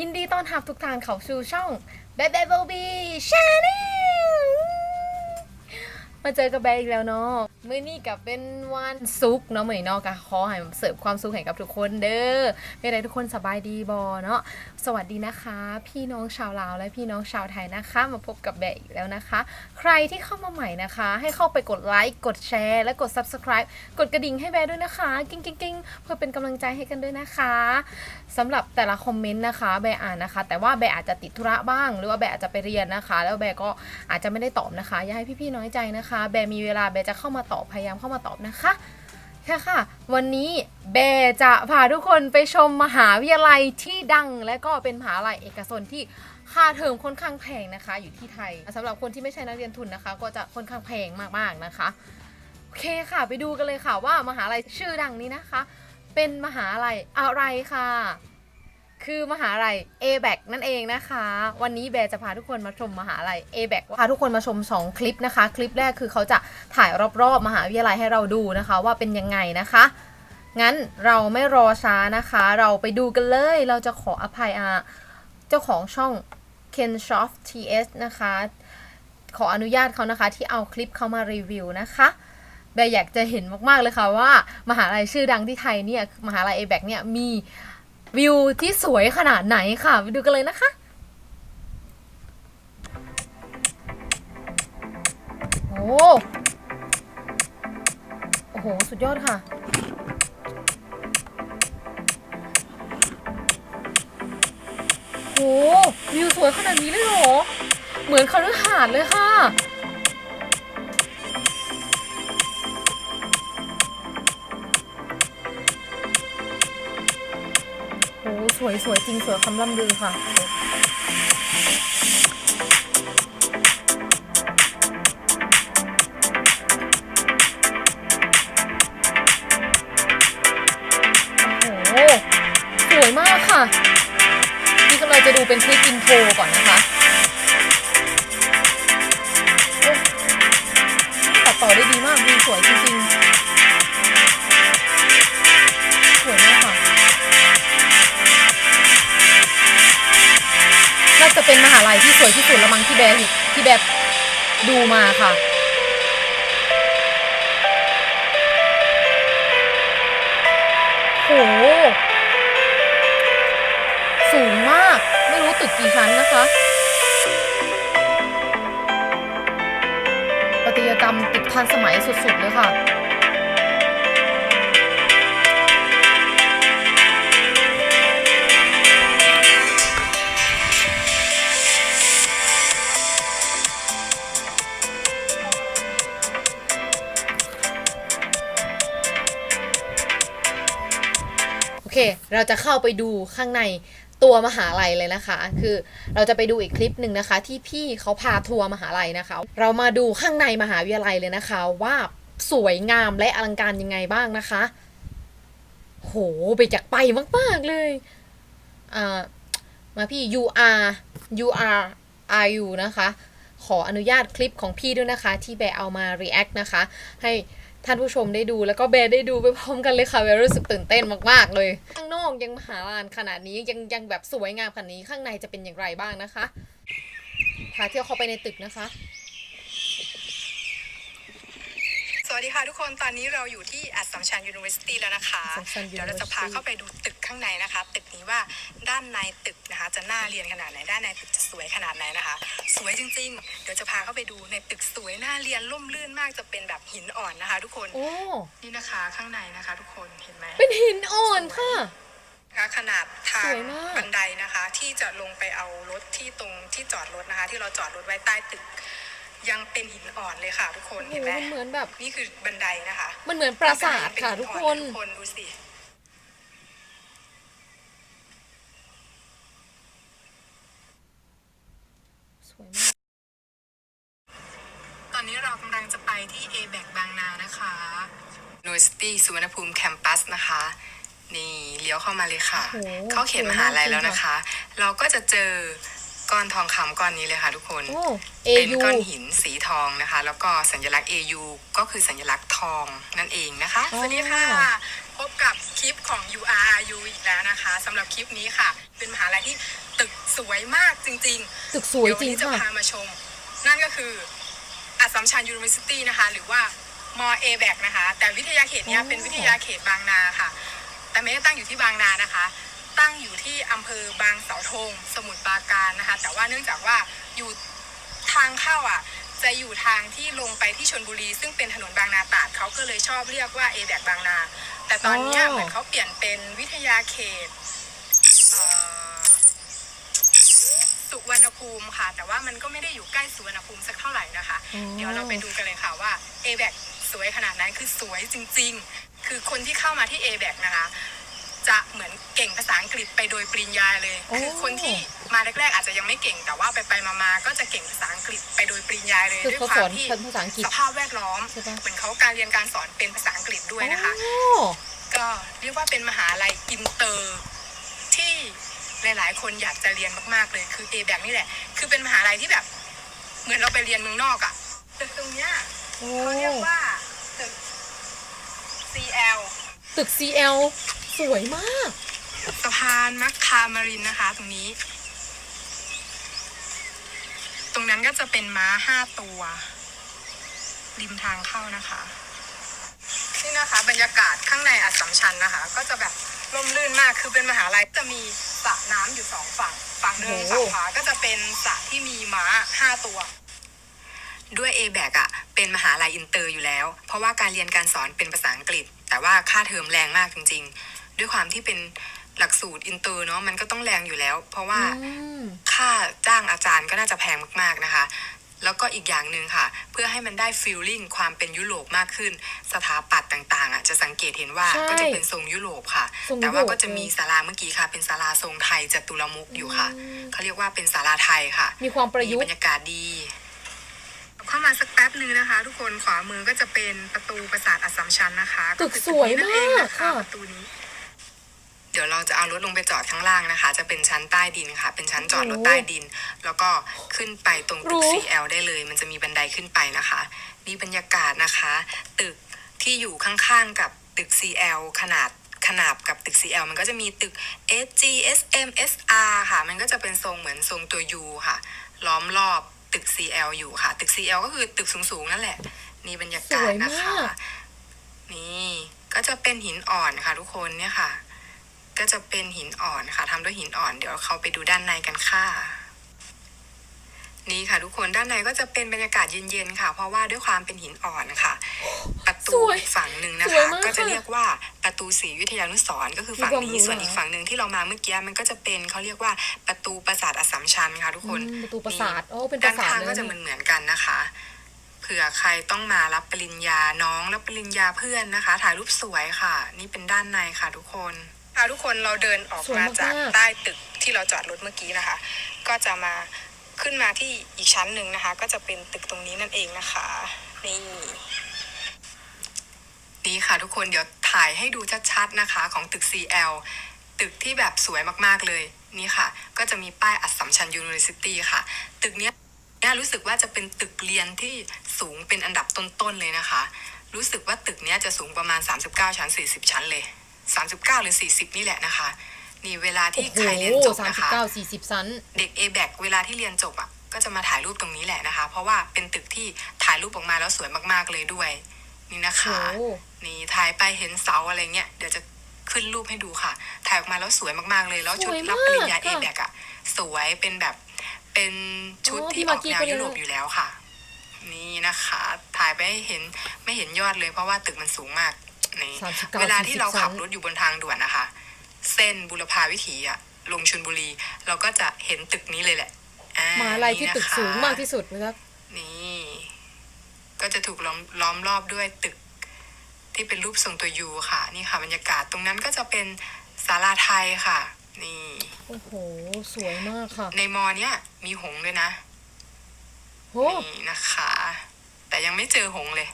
ยินดีต้อนรับทุกทางเข้าสู่ช่อง b a b y b b y Channel มาเจอกับแบร์อีกแล้วเนาะมื้อนี้กับเป็นวันศุกร์เนาะมื้อนี้เนาะก็ขอให้เสิร์ฟความสุขให้กับทุกคนเด้อเป็นไรทุกคนสบายดีบอเนาะสวัสดีนะคะ พี่น้องชาวลาวและพี่น้องชาวไทยนะคะ มาพบกับแบร์อีกแล้วนะคะ ใครที่เข้ามาใหม่นะคะ ให้เข้าไปกดไลค์กดแชร์และกด subscribe กดกระดิ่งให้แบร์ด้วยนะคะกิ้งกิ้งกิ้งเพื่อเป็นกำลังใจให้กันด้วยนะคะสำหรับแต่ละคอมเมนต์นะคะแบร์อ่านนะคะ แต่ว่าแบร์อาจจะติดธุระบ้าง หรือว่าแบร์อาจจะไปเรียนนะคะ แล้วแบร์ก็อาจจะไม่ได้ตอบนะคะอย่าให้พี่ๆน้อยใจนะคะแบร์มีเวลาแบร์จะเข้ามาตอบพยายามเข้ามาตอบนะคะค่ะค่ะ วันนี้แบร์จะพาทุกคนไปชมมหาวิทยาลัยที่ดัง และก็เป็นมหาลัยเอกชนที่ค่าเทอมค่อนข้างแพงนะคะ อยู่ที่ไทยสำหรับคนที่ไม่ใช่นักเรียนทุนนะคะ ก็จะค่อนข้างแพงมากๆนะคะโอเคค่ะ ไปดูกันเลยค่ะว่ามหาลัยชื่อดังนี้นะคะ เป็นมหาลัยอะไรค่ะ คือมหาลัย a b a c นั่นเองนะคะ วันนี้แบร์จะพาทุกคนมาชมมหาลัย a b a c พาทุกคนมาชม 2 คลิปนะคะ คลิปแรกคือเขาจะถ่ายรอบๆ มหาวิทยาลัยให้เราดูนะคะ ว่าเป็นยังไงนะคะ งั้นเราไม่รอช้านะคะ เราไปดูกันเลย เราจะขออภัยอาเจ้าของช่อง Ken s h o f TS นะคะ ขออนุญาตเขานะคะที่เอาคลิปเขามารีวิวนะคะแบร์อยากจะเห็นมาก ๆ เลยค่ะว่า มหาลัยชื่อดังที่ไทยเนี่ย มหาลัย a b a c เนี่ยมี วิวที่สวยขนาดไหนค่ะไปดูกันเลยนะคะโอ้โอ้โห สุดยอดค่ะโหวิวสวยขนาดนี้เลยเหรอ เหมือนคฤหาสน์เลยค่ะ วยสวยจริงสวยคำล่ำลือค่ะโอ้โหสวยมากค่ะ นี่ก็เลยจะดูเป็นคลิปอินโทรก่อนนะคะตัดต่อได้ดีมากวิวสวยจริงๆ จะเป็นมหาลัยที่สวยที่สุดละมั้งที่แบบที่แบบดูมาค่ะ โห สูงมาก ไม่รู้ตึกกี่ชั้นนะคะปฏิยกรรมตึกทันสมัยสุดๆเลยค่ะ เค เราจะเข้าไปดูข้างในตัวมหาลัยเลยนะคะ คือเราจะไปดูอีกคลิปหนึ่งนะคะ ที่พี่เขาพาทัวร์มหาลัยนะคะ เรามาดูข้างในมหาวิทยาลัยเลยนะคะ ว่าสวยงามและอลังการยังไงบ้างนะคะ โหไปจากไปมากๆเลยอ่ามาพี่ you are you are are you นะคะ ขออนุญาตคลิปของพี่ด้วยนะคะ ที่แบเอามา react นะคะ ให้ ท่านผู้ชมได้ดูแล้วก็แบร์ได้ดูไปพร้อมกันเลยค่ะแบร์รู้สึกตื่นเต้นมากๆเลย ข้างนอกยังมหาลานขนาดนี้ยังยังแบบสวยงามขนาดนี้ข้างในจะเป็นอย่างไรบ้างนะคะพาเที่ยวเข้าไปในตึกนะคะ สวัสดีค่ะทุกคนตอนนี้เราอยู่ที่อัสสัมชัญ University แล้วนะคะ Assumption เดี๋ยวเราจะพา University เข้าไปดูตึก ข้างในนะคะตึกนี้ว่าด้านในตึกนะคะ จะน่าเรียนขนาดไหนด้านในตึกจะสวยขนาดไหนนะคะ สวยจริง ๆ เดี๋ยวจะพาเข้าไปดูในตึกสวยน่าเรียนร่มรื่นมากจะเป็นแบบหินอ่อนนะคะ ทุกคนโอ้นี่นะคะข้างในนะคะ ทุกคนเห็นไหมเป็นหินอ่อนค่ะนะคะขนาดทาสงวยมากบันไดนะคะ ที่จะลงไปเอารถที่ตรงที่จอดรถนะคะ ที่เราจอดรถไว้ใต้ตึก ยังเป็นหินอ่อนเลยค่ะ ทุกคนโอ้โหเห็นไหมมันเหมือนแบบนี่คือบันไดนะคะ มันเหมือนปราสาทค่ะทุกคนทุกคนดูสิสวยมาก ตอนนี้เรากำลังจะไปที่ a b a c บางนานะคะ University สุวรรณภูมิแคมปัสนะคะ นี่เลี้ยวเข้ามาเลยค่ะ โอ้โหเข้าเขตมหาลัยแล้วนะคะ เราก็จะเจอก้อนทองคำก้อนนี้เลยค่ะทุกคน โอ้ เป็น AU ก้อนหินสีทองนะคะ แล้วก็สัญลักษณ์ AU ก็คือสัญลักษณ์ทองนั่นเองนะคะ อ๋อ สวัสดีค่ะ พบกับคลิปของ URU อีกแล้วนะคะสำหรับคลิปนี้ค่ะ เป็นมหาลัยที่ตึกสวยมากจริง ๆ ตึกสวยจริงเดี๋ยววันนี้จะค่ะ พามาชม นั่นก็คืออัสสัมชัญยูนิเวอร์ซิตี้นะคะ หรือว่า มอเอแบกนะคะ แต่วิทยาเขตเนี้ยอ๋อเป็นวิทยาเขตบางนาค่ะ แต่ไม่ได้ตั้งอยู่ที่บางนานะคะ ตั้งอยู่ที่อำเภอบางเสาธง สมุทรปราการนะคะ แต่ว่าเนื่องจากว่าอยู่ทางเข้าอะ จะอยู่ทางที่ลงไปที่ชนบุรี ซึ่งเป็นถนนบางนาตราดเขาก็เลยชอบเรียกว่าเอแบกบางนา แต่ตอนเนี้ยอ๋อ เหมือนเขาเปลี่ยนเป็นวิทยาเขตเอ่อสุวรรณภูมิค่ะ แต่ว่ามันก็ไม่ได้อยู่ใกล้สุวรรณภูมิสักเท่าไหร่นะคะอ๋อเดี๋ยวเราไปดูกันเลยค่ะว่า a b a c สวยขนาดนั้นคือสวยจริง ๆ คือคนที่เข้ามาที่ a b a c นะคะ จะเหมือนเก่งภาษาอังกฤษไปโดยปริญญาเลย โอ้ คือคนที่มาแรกๆอาจจะยังไม่เก่ง แต่ว่าไปไปๆมาๆก็จะเก่งภาษาอังกฤษไปโดยปริญญาเลยคือด้วยเขาควาสอมนที่เป็นภาษาอังกฤษ สภาพแวดล้อม ใช่ปะ เหมือนเขาการเรียนการสอนเป็นภาษาอังกฤษด้วยนะคะ โอ้ก็เรียกว่าเป็นมหาลัยอินเตอร์ที่หลาย ๆ คนอยากจะเรียนมากๆเลยคือ a b a c นี่แหละ คือเป็นมหาลัยที่แบบ เหมือนเราไปเรียนเมืองนอกอะ่ะตึกตรงเนี้ยโอ้เขาเรียกว่าตึก CL ตึก CL สวยมาก สะพานมัคคามารินนะคะ ตรงนี้ ตรงนั้นก็จะเป็นม้าห้าตัว ริมทางเข้านะคะ นี่นะคะบรรยากาศข้างในอัสสัมชัญนะคะ ก็จะแบบร่มรื่นมากคือเป็นมหาลัยจะมีสระน้ำอยู่สองฝั่ง ฝั่งหนึ่งโอ้โหฝั่งขวาก็จะเป็นสระที่มีม้าห้าตัว ด้วย a b a c อะเป็นมหาลัยอินเตอร์อยู่แล้ว เพราะว่าการเรียนการสอนเป็นภาษาอังกฤษ แต่ว่าค่าเทอมแรงมากจริง ๆ ด้วยความที่เป็นหลักสูตรอินเตอร์เนาะมันก็ต้องแรงอยู่แล้ว เพราะว่าอืมค่าจ้างอาจารย์ก็น่าจะแพงมากๆนะคะ แล้วก็อีกอย่างหนึ่งค่ะ เพื่อให้มันได้ฟีลลิ่งความเป็นยุโรปมากขึ้น สถาปัตย์ต่างๆอะจะสังเกตเห็นว่าใช่ก็จะเป็นทรงยุโรปค่ะ ทรงยุโรปแต่ว่าก็จะมีศาลาเมื่อกี้ค่ะ เป็นศาลาทรงไทยจตุรมุกอยู่ค่ะอืมเขาเรียกว่าเป็นศาลาไทยค่ะมีความประยุกบรต์รยากาศดี เข้ามาสักแป๊บนึงนะคะ ทุกคนขวามือก็จะเป็นประตูปราสาทอัสสัมชัญนะคะตึกคือสวยนี้นั่นเองนะมากคะค่ะประตูนี้ เดี๋ยวเราจะเอารถลงไปจอดข้างล่างนะคะ จะเป็นชั้นใต้ดินค่ะ เป็นชั้นจอดรถใต้ดิน แล้วก็ขึ้นไปตรงตึก CL ได้เลย มันจะมีบันไดขึ้นไปนะคะนี่บรรยากาศนะคะ ตึกที่อยู่ข้างๆกับตึก CL ขนาดขนาบกับตึก CL มันก็จะมีตึก SG SM SR ค่ะ มันก็จะเป็นทรงเหมือนทรงตัว U ค่ะ ล้อมรอบ ตึก CL อยู่ค่ะ ตึก CL ก็คือตึกสูงๆนั่นแหละ นี่บรรยากาศนะคะสวยมากนี่ก็จะเป็นหินอ่อนค่ะ ทุกคนเนี่ยค่ะ ก็จะเป็นหินอ่อนค่ะทำด้วยหินอ่อน เดี๋ยวเขาไปดูด้านในกันค่ะ นี่ค่ะทุกคนด้านในก็จะเป็นบรรยากาศเย็นๆค่ะ เพราะว่าด้วยความเป็นหินอ่อนค่ะ ประตูสวยอีกฝั่งหนึ่งนะสวยคะมากก็จะค่ะเรียกว่าประตูศรีวิทยานุสรณ์ก็คือฝั่งมีความนี้หรูส่วนอีกหราฝั่งหนึ่งที่เรามาเมื่อกี้มันก็จะเป็นเขาเรียกว่าประตูปราสาทอัสสัมชัญค่ะ ทุกคน อืมประตูปราสาทโอ้เป็นปด้ารานสาทข้างเลยก็จะเหมือนเหมือนๆกันนะคะ เผื่อใครต้องมารับปริญญาน้องรับปริญญาเพื่อนนะคะ ถ่ายรูปสวยค่ะ นี่เป็นด้านในค่ะทุกคนค่ะทุกคนเราเดินออกสวยมาจากมากๆใต้ตึกที่เราจอดรถเมื่อกี้นะคะ ก็จะมา ขึ้นมาที่อีกชั้นหนึ่งนะคะ ก็จะเป็นตึกตรงนี้นั่นเองนะคะนี่นี่ค่ะทุกคนเดี๋ยวถ่ายให้ดูชัดๆนะคะ ของตึก CL ตึกที่แบบสวยมากๆเลยนี่ค่ะ ก็จะมีป้ายอัสสัมชัญยูนิเวอร์ซิตี้ค่ะ ตึกเนี้ยเนี่ยรู้สึกว่าจะเป็นตึกเรียนที่สูงเป็นอันดับต้นๆเลยนะคะ รู้สึกว่าตึกเนี้ยจะสูงประมาณ 39 ชั้น 40 ชั้นเลย 39 หรือ 40 นี่แหละนะคะ นี่เวลาที่โอ้โหใครเรียนจบสามนะสิบคะเก้าสี่สิบชั้นเด็ก a b a c เวลาที่เรียนจบอะก็จะมาถ่ายรูปตรงนี้แหละนะคะ เพราะว่าเป็นตึกที่ถ่ายรูปออกมาแล้วสวยมากๆเลยด้วย นี่นะคะโอ้นี่ถ่ายไปเห็นเสาอะไรเงี้ยเดี๋ยวจะขึ้นรูปให้ดูค่ะ ถ่ายออกมาแล้วสวยมากๆเลย แล้วชุดสวยมากรับปริญญาเอค่ะแบกอะสวยเป็นแบบเป็นชุดอ๋อที่พี่อมาอกกี้แนวก็เรียนยุโรปอยู่แล้วค่ะ นี่นะคะ ถ่ายไปให้เห็นไม่เห็นยอดเลยเพราะว่าตึกมันสูงมากนี่สามสิบเก้าเวลาที่เราขับสี่สิบชั้นรถอยู่บนทางด่วนนะคะ เส้นบุรพาวิถีอะลงชลบุรี เราก็จะเห็นตึกนี้เลยแหละอ่มหาลัยที่นี่ตึกนะคะสูงมากที่สุดนะครับนี่ ก็จะถูกล้อมล้อมรอบด้วยตึก ที่เป็นรูปทรงตัวยูค่ะ นี่ค่ะ บรรยากาศตรงนั้นก็จะเป็นศาลาไทยค่ะ นี่โอ้โหสวยมากค่ะ ในมอเนี้ยมีหงส์ด้วยนะโอ้นี่นะคะ แต่ยังไม่เจอหงส์เลย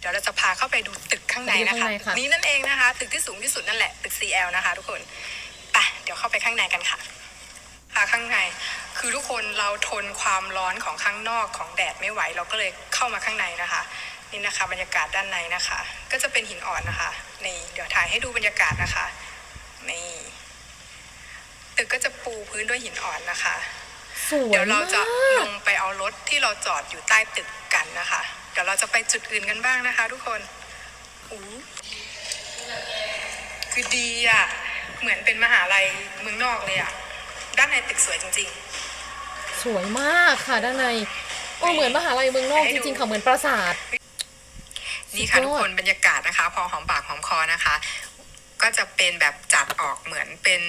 เดี๋ยวเราจะพาเข้าไปดูตึกข้างในนะคะไปดูข้างในค่ะนี่นั่นเองนะคะ ตึกที่สูงที่สุดนั่นแหละ ตึก CL นะคะ ทุกคนไปเดี๋ยวเข้าไปข้างในกันค่ะค่ะข้างใน คือทุกคนเราทนความร้อนของข้างนอกของแดดไม่ไหว เราก็เลยเข้ามาข้างในนะคะ นี่นะคะ บรรยากาศด้านในนะคะ ก็จะเป็นหินอ่อนนะคะ นี่เดี๋ยวถ่ายให้ดูบรรยากาศนะคะ นี่ ตึกก็จะปูพื้นด้วยหินอ่อนนะคะสวยเดี๋ยวเราจะมากลงไปเอารถที่เราจอดอยู่ใต้ตึกกันนะคะเดี๋ยวเราจะไปจุดอื่นกันบ้างนะคะ ทุกคนอู้คือดีอะ เหมือนเป็นมหาลัยเมืองนอกเลยอะ ด้านในตึกสวยจริง สวยมากค่ะด้านในโอ้เหมือนมหาลัยเมืองนอกให้จดู ริงๆค่ะเหมือนปราสาท ๆ นี่ค่ะสุดยอด ทุกคนบรรยากาศนะคะ พอหอมปากหอมคอนะคะ ก็จะเป็นแบบจัดออกเหมือนเป็น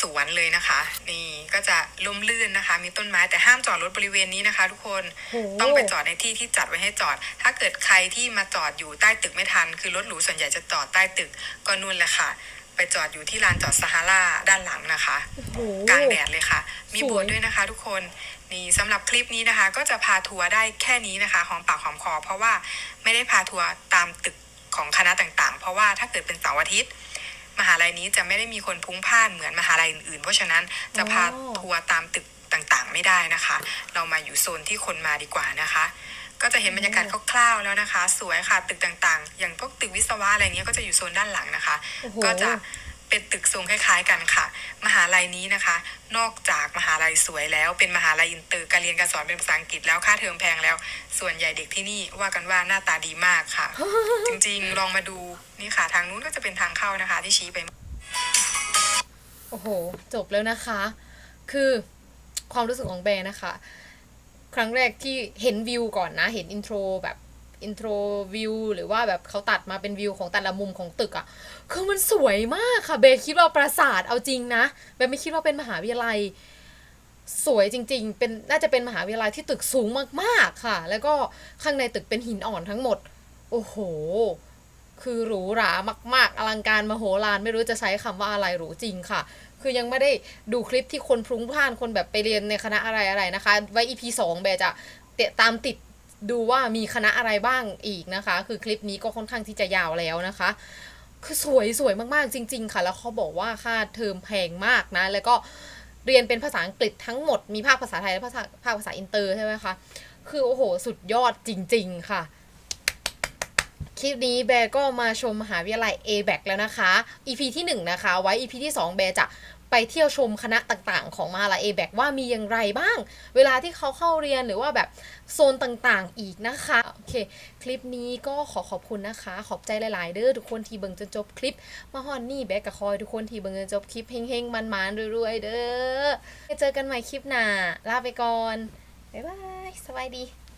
สวนเลยนะคะ นี่ก็จะล่มลื่นนะคะ มีต้นไม้แต่ห้ามจอดรถบริเวณนี้นะคะ ทุกคนโอ้ต้องไปจอดในที่ที่จัดไว้ให้จอด ถ้าเกิดใครที่มาจอดอยู่ใต้ตึกไม่ทัน คือรถหรูส่วนใหญ่จะจอดใต้ตึกก็นู่นแหละค่ะ ไปจอดอยู่ที่ลานจอดซาฮาราด้านหลังนะคะโอ้โหกลางแดดเลยค่ะ มีสวยโบสถ์ด้วยนะคะ ทุกคนนี่สำหรับคลิปนี้นะคะ ก็จะพาทัวร์ได้แค่นี้นะคะหอมปากหอมคอเพราะว่าไม่ได้พาทัวร์ตามตึกของคณะต่างๆ เพราะว่าถ้าเกิดเป็นเสาร์อาทิตย์ มหาลัยนี้จะไม่ได้มีคนพลุ้งพล่านเหมือนมหาลัยอื่นๆ เพราะฉะนั้นจะพาทัวร์ตามตึกต่างๆ ไม่ได้นะคะ เรามาอยู่โซนที่คนมาดีกว่านะคะ ก็จะเห็นบรรยากาศคร่าวๆแล้วนะคะ สวยค่ะตึกต่างๆ อย่างพวกตึกวิศวะอะไรเงี้ยก็จะอยู่โซนด้านหลังนะคะโอ้โหก็จะ เป็นตึกทรงคล้ายๆกันค่ะ มหาลัยนี้นะคะ นอกจากมหาลัยสวยแล้ว เป็นมหาลัยอินเตอร์การเรียนการสอนเป็นภาษาอังกฤษแล้วค่าเทอมแพงแล้ว ส่วนใหญ่เด็กที่นี่ว่ากันว่าหน้าตาดีมากค่ะ จริงๆ ลองมาดูนี่ค่ะ ทางนู้นก็จะเป็นทางเข้านะคะ ที่ชี้ไป โอ้โห จบแล้วนะคะ คือความรู้สึกของแบร์นะคะ ครั้งแรกที่เห็นวิวก่อนนะ เห็นอินโทรแบบ อินโทรวิวหรือว่าแบบเขาตัดมาเป็นวิวของแต่ละมุมของตึกอะ่ะ คือมันสวยมากค่ะ เบร์คิดว่าปราสาทเอาจริงนะเบร์ไม่คิดว่าเป็นมหาวิทยาลัย สวยจริง ๆ เป็นน่าจะเป็นมหาวิทยาลัยที่ตึกสูงมากๆค่ะ แล้วก็ข้างในตึกเป็นหินอ่อนทั้งหมด โอ้โห คือหรูหรามาก ๆ อลังการมโหฬารไม่รู้จะใช้คำว่าอะไรหรูจริงค่ะคือยังไม่ได้ดูคลิปที่คนพลุงพล่านคนแบบไปเรียนในคณะอะไรอะไรนะคะ ไว้ EP สองแบร์จะเตะตามติด ดูว่ามีคณะอะไรบ้างอีกนะคะ คือคลิปนี้ก็ค่อนข้างที่จะยาวแล้วนะคะ คือสวยสวยมากๆจริง ๆ ค่ะ แล้วเขาบอกว่าค่าเทอมแพงมากนะ แล้วก็เรียนเป็นภาษาอังกฤษทั้งหมดมีภาคภาษาไทยและภาษาภาคภาษาอินเตอร์ใช่ไหมคะ คือโอ้โห สุดยอดจริง ๆ ค่ะคลิปนี้แบร์ก็มาชมมหาวิทยาลัย a b a c แล้วนะคะ EP ที่ 1 นะคะ ไว้ EP ที่ 2 แบร์จะ ไปเที่ยวชมคณะต่างๆ ของมหาลัย a b a c ว่ามีอย่างไรบ้าง เวลาที่เขาเข้าเรียนหรือว่าแบบโซนต่างๆอีกนะคะโอเค คลิปนี้ก็ขอขอบคุณนะคะ ขอบใจหลาย ๆ เด้อทุกคนที่เบิ่งจนจบคลิปมาฮอนนี่แบกกับคอยทุกคนที่เบิ่งจนจบคลิปเฮงๆมันๆรวยๆเด้อเจอกันใหม่คลิปหน้าลาไปก่อนบ๊ายบายสวัสดี